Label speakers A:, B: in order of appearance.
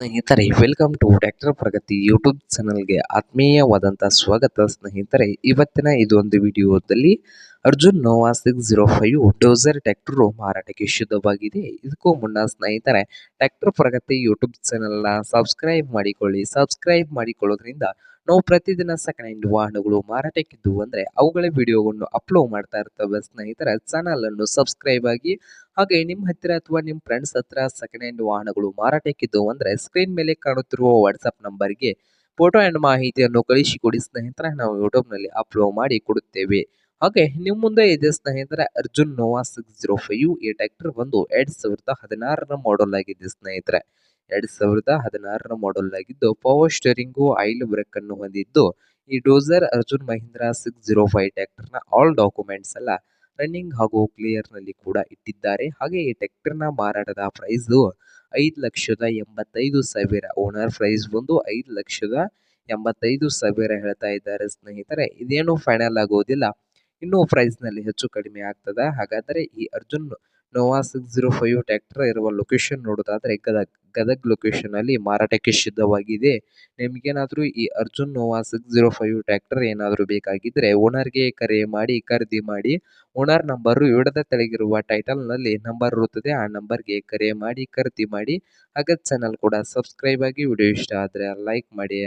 A: ಸ್ನೇಹಿತರೆ welcome to doctor Pragati YouTube ಚಾನಲ್ಗೆ ಆತ್ಮೀಯವಾದಂಥ ಸ್ವಾಗತ ಸ್ನೇಹಿತರೆ. ಇವತ್ತಿನ ಇದೊಂದು ವಿಡಿಯೋದಲ್ಲಿ Arjun Novo six zero five dozer tractor ಮಾರಾಟಕ್ಕೆ ಶುದ್ಧವಾಗಿದೆ ಇದಕ್ಕೂ ಮುನ್ನ ಸ್ನೇಹಿತರೆ, ಟ್ಯಾಕ್ಟರ್ ಪ್ರಗತಿ ಯೂಟ್ಯೂಬ್ ಚಾನೆಲ್ನ ಸಬ್ಸ್ಕ್ರೈಬ್ ಮಾಡಿಕೊಳ್ಳಿ. ಸಬ್ಸ್ಕ್ರೈಬ್ ಮಾಡಿಕೊಳ್ಳೋದ್ರಿಂದ ನಾವು ಪ್ರತಿದಿನ ಸೆಕೆಂಡ್ ಹ್ಯಾಂಡ್ ವಾಹನಗಳು ಮಾರಾಟಕ್ಕಿದ್ದು ಅಂದರೆ ಅವುಗಳ ವಿಡಿಯೋವನ್ನು ಅಪ್ಲೋಡ್ ಮಾಡ್ತಾ ಇರ್ತವೆ. ಸ್ನೇಹಿತರೆ, ಚಾನಲನ್ನು ಸಬ್ಸ್ಕ್ರೈಬ್ ಆಗಿ ಹಾಗೆ ನಿಮ್ಮ ಹತ್ತಿರ ಅಥವಾ ನಿಮ್ಮ ಫ್ರೆಂಡ್ಸ್ ಹತ್ರ ಸೆಕೆಂಡ್ ಹ್ಯಾಂಡ್ ವಾಹನಗಳು ಮಾರಾಟಕ್ಕಿದ್ದು ಅಂದರೆ ಸ್ಕ್ರೀನ್ ಮೇಲೆ ಕಾಣುತ್ತಿರುವ ವಾಟ್ಸಪ್ ನಂಬರ್ಗೆ ಫೋಟೋ ಆ್ಯಂಡ್ ಮಾಹಿತಿಯನ್ನು ಕಳಿಸಿಕೊಡಿ. ಸ್ನೇಹಿತರೆ, ನಾವು ಯೂಟ್ಯೂಬ್ನಲ್ಲಿ ಅಪ್ಲೋಡ್ ಮಾಡಿ ಕೊಡುತ್ತೇವೆ. ಹಾಗೆ ನಿಮ್ಮ ಮುಂದೆ ಇದೆ ಸ್ನೇಹಿತರೆ Arjun Novo six zero five, ಈ ಟ್ಯಾಕ್ಟರ್ ಬಂದು ಎರಡ್ ಸಾವಿರದ ಹದಿನಾರರ ಮಾಡೆಲ್ ಆಗಿದೆ ಸ್ನೇಹಿತರೆ. ಎರಡ್ ಸಾವಿರದ ಹದಿನಾರರ ಮಾಡೆಲ್ ಆಗಿದ್ದು ಪವರ್ ಸ್ಟೇರಿಂಗು ಆಯಿಲ್ ಬ್ರೇಕ್ ಅನ್ನು ಹೊಂದಿದ್ದು, ಈ dozer Arjun Mahindra six zero ಫೈವ್ನ all documents ಎಲ್ಲ ರನ್ನಿಂಗ್ ಹಾಗೂ ಕ್ಲಿಯರ್ನಲ್ಲಿ ಕೂಡ ಇಟ್ಟಿದ್ದಾರೆ. ಹಾಗೆ, ಈ ಟ್ರ್ಯಾಕ್ಟರ್ನ ಮಾರಾಟದ ಪ್ರೈಸ್ ಐದು ಲಕ್ಷದ ಎಂಬತ್ತೈದು ಸಾವಿರ. ಓನರ್ ಪ್ರೈಸ್ ಬಂದು ಐದು ಲಕ್ಷದ ಎಂಬತ್ತೈದು ಸಾವಿರ ಹೇಳ್ತಾ ಇದ್ದಾರೆ ಸ್ನೇಹಿತರೆ. ಇದೇನು ಫೈನಲ್ ಆಗೋದಿಲ್ಲ. ಇನ್ನೂ ಪ್ರೈಸ್ನಲ್ಲಿ ಹೆಚ್ಚು ಕಡಿಮೆ ಆಗ್ತದೆ. ಹಾಗಾದರೆ ಈ Arjun Novo six zero five tractor ಇರುವ ಲೊಕೇಶನ್ ನೋಡೋದಾದ್ರೆ ಗದಗ್ ಗದಗ್ ಲೊಕೇಶನ್ ಅಲ್ಲಿ ಮಾರಾಟಕ್ಕೆ ಸಿದ್ಧವಾಗಿದೆ. ನಿಮಗೇನಾದರೂ ಈ Arjun Novo six zero five tractor ಏನಾದರೂ ಬೇಕಾಗಿದ್ದರೆ ಓನರ್ಗೆ ಕರೆ ಮಾಡಿ, ಖರೀದಿ ಮಾಡಿ, ಓನರ್ ನಂಬರು ವಿಡದ ತೆಳಗಿರುವ ಟೈಟಲ್ನಲ್ಲಿ ನಂಬರ್ ಇರುತ್ತದೆ, ಆ ನಂಬರ್ಗೆ ಕರೆ ಮಾಡಿ, ಖರೀದಿ ಮಾಡಿ ಹಾಗೆ ಚಾನಲ್ ಕೂಡ ಸಬ್ಸ್ಕ್ರೈಬ್ ಆಗಿ ವಿಡಿಯೋ ಇಷ್ಟ ಆದರೆ ಲೈಕ್ ಮಾಡಿ.